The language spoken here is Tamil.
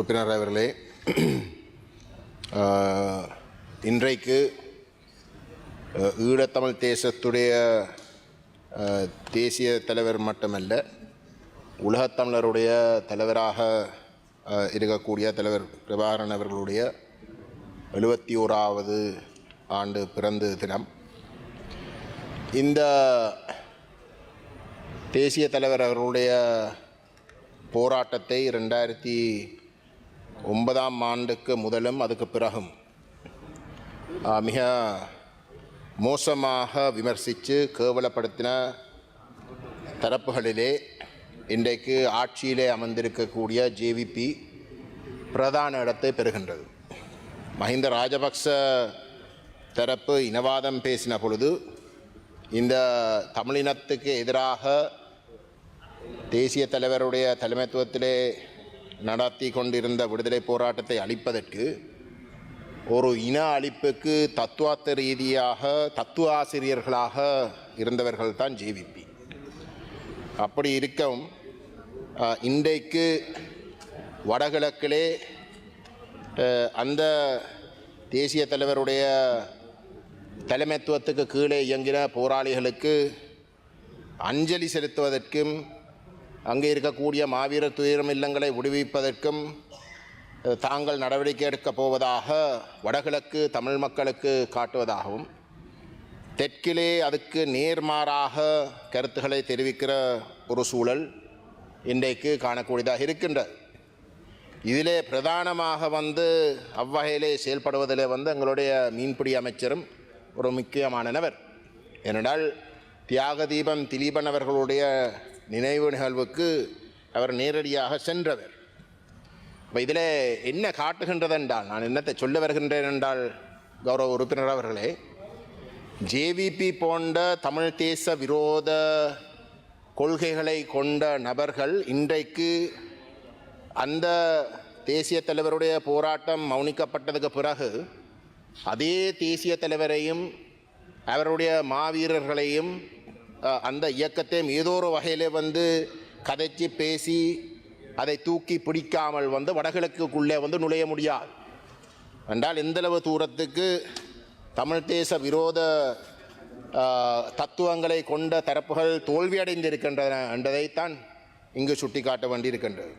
உறுப்பினர் அவர்களே இன்றைக்கு ஈழத்தமிழ் தேசத்துடைய தேசிய தலைவர் மட்டுமல்ல உலகத்தமிழருடைய தலைவராக இருக்கக்கூடிய தலைவர் பிரபாகரன் அவர்களுடைய எழுபத்தி ஓராவது ஆண்டு பிறந்த தினம். இந்த தேசிய தலைவர் அவர்களுடைய போராட்டத்தை ரெண்டாயிரத்தி ஒன்பதாம் ஆண்டுக்கு முதலும் அதுக்கு பிறகும். மிக மோசமாக விமர்சித்து கேவலப்படுத்தின தரப்புகளிலே இன்றைக்கு ஆட்சியிலே அமர்ந்திருக்கக்கூடிய ஜேவிபி பிரதான இடத்தை பெறுகின்றது. மஹிந்த ராஜபக்ச தரப்பு இனவாதம் பேசின பொழுது இந்த தமிழினத்துக்கு எதிராக தேசிய தலைவருடைய தலைமைத்துவத்திலே நடத்தி கொண்டிருந்த விடுதலை போராட்டத்தை அளிப்பதற்கு ஒரு இன அழிப்புக்கு தத்துவார்த்த ரீதியாக தத்துவ ஆசிரியர்களாக இருந்தவர்கள் தான் ஜேவிபி அப்படி இருக்கவும் இன்றைக்கு வடகிழக்கிலே அந்த தேசிய தலைவருடைய தலைமைத்துவத்துக்கு கீழே இயங்கின போராளிகளுக்கு அஞ்சலி செலுத்துவதற்கும் அங்கே இருக்கக்கூடிய மாவீரர் துயரம் இல்லங்களை விடுவிப்பதற்கும் தாங்கள் நடவடிக்கை எடுக்கப் போவதாக வடகிழக்கு தமிழ் மக்களுக்கு காட்டுவதாகவும் தெற்கிலே அதுக்கு நேர்மாறாக கருத்துக்களை தெரிவிக்கிற ஒரு சூழல் இன்றைக்கு காணக்கூடியதாக இருக்கின்றது. இதிலே பிரதானமாக வந்து அவ்வகையிலே செயல்படுவதிலே வந்து எங்களுடைய மீன்பிடி அமைச்சரும் ஒரு முக்கியமானவர். ஏனென்றால் தியாக தீபம் திலீபன் அவர்களுடைய நினைவு நிகழ்வுக்கு அவர் நேரடியாக சென்றவர். இப்போ இதில் என்ன காட்டுகின்றது என்றால் நான் என்னத்தை சொல்ல வருகின்றேன் என்றால் கௌரவ உறுப்பினர் அவர்களே ஜேவிபி போன்ற தமிழ் தேச விரோத கொள்கைகளை கொண்ட நபர்கள் இன்றைக்கு அந்த தேசிய தலைவருடைய போராட்டம் மௌனிக்கப்பட்டதுக்கு பிறகு அதே தேசிய தலைவரையும் அவருடைய மாவீரர்களையும் அந்த இயக்கத்தையும் ஏதோ ஒரு வகையிலே வந்து கதைச்சி பேசி அதை தூக்கி பிடிக்காமல் வந்து வடகிழக்குக்குள்ளே வந்து நுழைய முடியாது. என்றால் எந்தளவு தூரத்துக்கு தமிழ் தேச விரோத தத்துவங்களை கொண்ட தரப்புகள் தோல்வியடைந்திருக்கின்றன என்பதைத்தான் இங்கு சுட்டிக்காட்ட வேண்டியிருக்கின்றது.